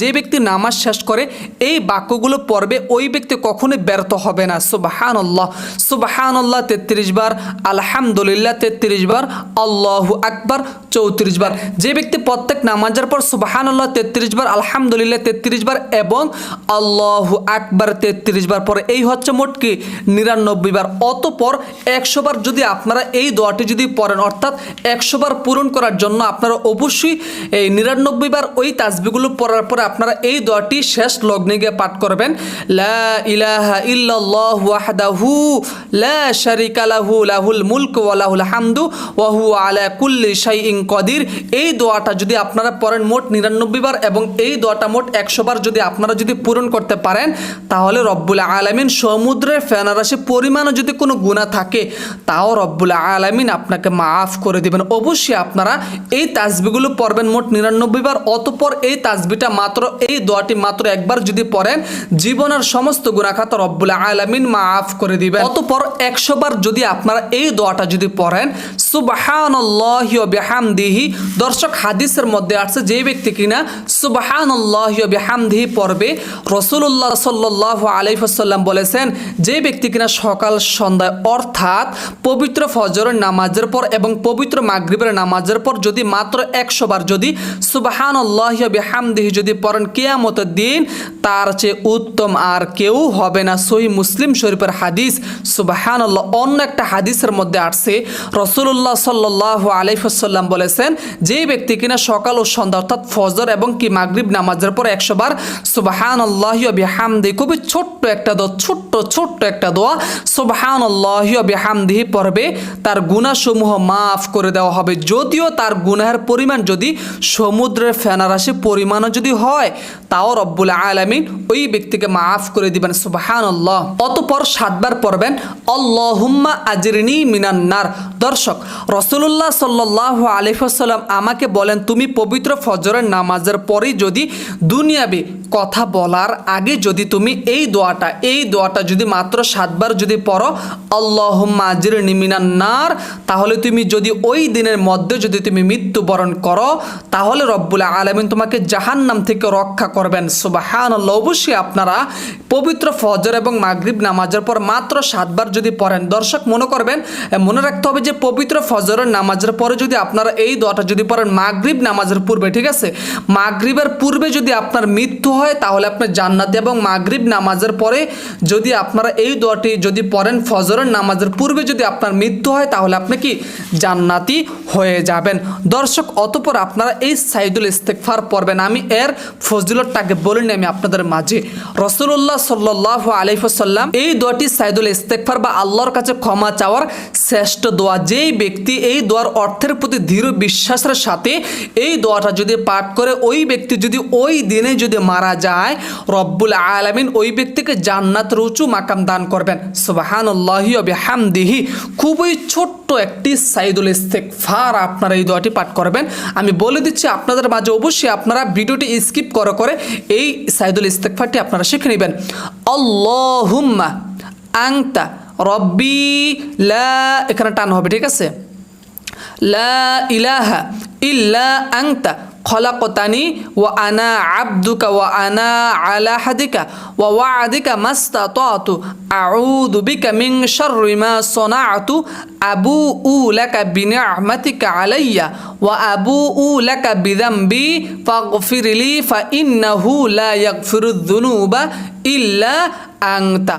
যে ব্যক্তি নামাজ শেষ করে, এই বাক্যগুলো পড়বে, ওই ব্যক্তি কখনোই ব্যর্থ হবে না। সুবাহান আল্লাহ সুবাহান আল্লাহ তেত্রিশ বার, আলহামদুলিল্লাহ তেত্রিশ বার, আল্লাহু আকবার চৌত্রিশ বার। যে ব্যক্তি প্রত্যেক নামাজের পর সুবাহান আল্লাহ তেত্রিশ বার, আলহামদুলিল্লাহ তেত্রিশ বার এবং আল্লাহু আকবার তেত্রিশ বার পরে এই হচ্ছে মোট কি? নিরানব্বই বার। অতপর একশো বার যদি আপনারা এই দোয়াটি যদি পড়েন, অর্থাৎ একশো বার পূরণ করার জন্য আপনারা অবশ্যই এই নিরানব্বই বার ওই তাজবিগুলো পড়ার পরে আপনারা এই দোয়াটি শেষ লগ্নে গিয়ে পাঠ করবেন। লা লাহু, লাহুল মুলক আলা কুল্লি কদির। এই দোয়াটা যদি আপনারা পড়েন মোট নিরানব্বই বার এবং এই দোয়াটা মোট একশো বার যদি আপনারা যদি পূরণ করতে পারেন, তাহলে রব্বুল আলামিন সমুদ্রের ফেনারাশি পরিমাণও যদি কোনো গুণা থাকে, তাও রব্বুল আলামিন আপনাকে মাফ করে দিবেন। অবশ্যই আপনারা এই তাজবিগুলো পড়বেন মোট নিরানব্বই বার, অতপর এই তাজবিটা মাত্র এই দোয়াটি মাত্র একবার যদি পড়েন, জীবনের সমস্ত গুণাখাত রব্বুল আলামিন মাফ করে দিবেন। অতপর একশো বার যদি আপনারা এই দোয়াটা যদি পড়েন, সুবাহানল্লাহ বিহামদিহি, দর্শক হাদিসের মধ্যে আসছে যে ব্যক্তি কিনা সুবাহানল্লাহ বিহামদিহি পড়বে রসুল্লাহ সাল্লাহ আলাইসাল্লাম বলেছেন, যে ব্যক্তি কিনা সকাল সন্ধ্যায়, অর্থাৎ পবিত্র ফজরের নামাজের পর এবং পবিত্র মাগরিবের নামাজের পর যদি মাত্র একশো বার যদি সুবাহান আল্লাহ বিহামদিহি যদি পড়েন কেয়ামতের দিন তার চেয়ে উত্তম আর কেউ হবে না। সহি মুসলিম শরীফের হাদিস, সুবাহানল্লাহ, অন্য একটা হাদিসের মধ্যে আসছে। রসুল্লাহ সাল্লাহ আলাইসাল্লাম বলেছেন, যে ব্যক্তি কিনা সকাল ও সন্ধ্যা অর্থাৎ ফজর এবং কি মাগরিব নামাজের পর একশো বার সুবাহান আল্লাহ বিহামদি, খুবই ছোট্ট একটা দোয়া, ছোট্ট ছোট্ট একটা দোয়া সুবাহান আল্লাহ বিহামদিহি পড়বে, তার গুণাসমূহ মাফ করে দেওয়া হবে। যদিও তার গুনাহের পরিমাণ যদি সমুদ্রের ফেনারাশি পরিমাণও যদি হয় তাও রব্বুল আলামিন ওই ব্যক্তিকে মাফ করে দিবেন সুবাহান আল্লাহ অতপর সাতবার পড়বেন, আল্লাহুম্মা আজরিনি মিনান্নার দর্শক রসুল্লাহ সাল্লাহ আলিফাসাল্লাম আমাকে বলেন, তুমি পবিত্র ফজরের নামাজের পরেই যদি দুনিয়াবি কথা বলার আগে যদি তুমি এই দোয়াটা এই দোয়াটা যদি মাত্র সাতবার যদি পড়ো, আল্লাহুম্মা আজরিনি মিনান্নার তাহলে তুমি যদি ওই দিনের মধ্যে যদি তুমি মৃত্যুবরণ করো, তাহলে রব্বুল আলমিন তোমাকে জাহান্নাম থেকে রক্ষা করবেন। সুবাহান অবশ্যই আপনারা পবিত্র ফজর এবং মাগরিব নামাজের পর মাত্র সাতবার যদি পড়েন, দর্শক মনে করবেন মনে রাখতে হবে যে পবিত্র ফজরের নামাজের পরে যদি আপনারা এই দোয়াটা যদি পড়েন, মাগরিব নামাজের পূর্বে, ঠিক আছে? মাগরিবের পূর্বে যদি আপনার মৃত্যু হয়, তাহলে আপনি জান্নাতি এবং মাগরিব নামাজের পরে যদি আপনারা এই দোয়াটি যদি পড়েন, ফজরের নামাজের পূর্বে যদি আপনার মৃত্যু হয়, তাহলে আপনি কি জান্নাতি হয়ে যাবেন। দর্শক, অতপর আপনারা এই সাইদুল ইস্তেকফার পড়বেন। আমি এর ফজিলতটাকে বলিনি আমি আপনাদের মাঝে। রসুল্লাহ সাল্লাহ আলিফসাল্লাম এই দোয়াটি সাইদুল ইস্তেকফার বা আল্লাহর কাছে ক্ষমা চাওয়ার শ্রেষ্ঠ দোয়া, যেই ব্যক্তি এই দোয়ার অর্থের প্রতি দৃঢ় বিশ্বাসের সাথে এই দোয়াটা যদি পাঠ করে, ওই ব্যক্তি যদি ওই দিনে যদি মারা যায়, রব্বুল আলামিন ওই ব্যক্তিকে জান্নাত রুচু মাকাম দান করবেন। সুবাহান হামদিহি খুবই ছোট্ট একটি সাইদুল ইস্তেকফার আপনারা এই দোয়াটি পাঠ করবেন। আমি বলে দিচ্ছি আপনাদের মাঝে অবশ্যই আপনারা ভিডিওটি স্কিপ করে করে এই সাইদুল ইস্তেকফারটি আপনারা শিখে নেবেন। আল্লাহুম্মা আংতা রব্বি লা এখানে টান হবে ঠিক আছে লা ইলাহা ইল্লা আংতা খলাকতানি ওয়া আনা আবদুকা ওয়া আনা আলা হাদিকা ওয়া ওয়াদিকা মাস্তাতাতু আউযু বিকা মিন শাররি মা সানাআতু আবুউ লাকা বিনি'মাতিকা আলাইয়া ওয়া আবুউ লাকা বিযামবি ফাগফিরলি ফা ইন্নাহু লা ইয়াগফিরুয যুনুবা ইল্লা আংতা